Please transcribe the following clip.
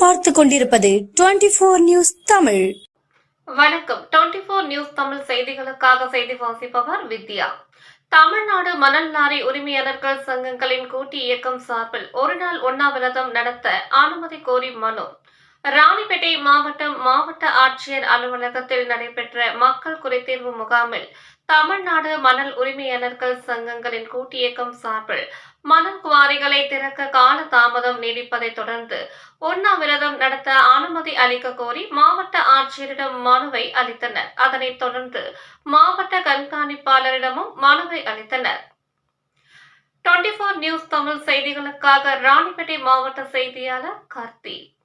பார்த்து கொண்டிருப்பது twenty four news Tamil. வணக்கம். டுவெண்டி போர் நியூஸ் தமிழ் செய்திகளுக்காக செய்தி வாசிப்பவர் வித்யா. தமிழ்நாடு மணல் லாரி உரிமையாளர்கள் சங்கங்களின் கூட்டு இயக்கம் சார்பில் ஒருநாள் உண்ணாவிரதம் நடத்த அனுமதி கோரி மனு. ராணிப்பேட்டை மாவட்டம் மாவட்ட ஆட்சியர் அலுவலகத்தில் நடைபெற்ற மக்கள் குறைதீர்வு முகாமில் தமிழ்நாடு மணல் உரிமையாளர்கள் சங்கங்களின் கூட்டு இயக்கம் சார்பில் மணல் குவாரிகளை திறக்க கால தாமதம் நீடிப்பதை தொடர்ந்து உண்ணாவிரதம் நடத்த அனுமதி அளிக்க கோரி மாவட்ட ஆட்சியரிடம் மனுவை அளித்தனர். அதனைத் தொடர்ந்து மாவட்ட கண்காணிப்பாளரிடமும் மனுவை அளித்தனர். டுவெண்டி நியூஸ் தமிழ் செய்திகளுக்காக ராணிப்பேட்டை மாவட்ட செய்தியாளர் கார்த்தி.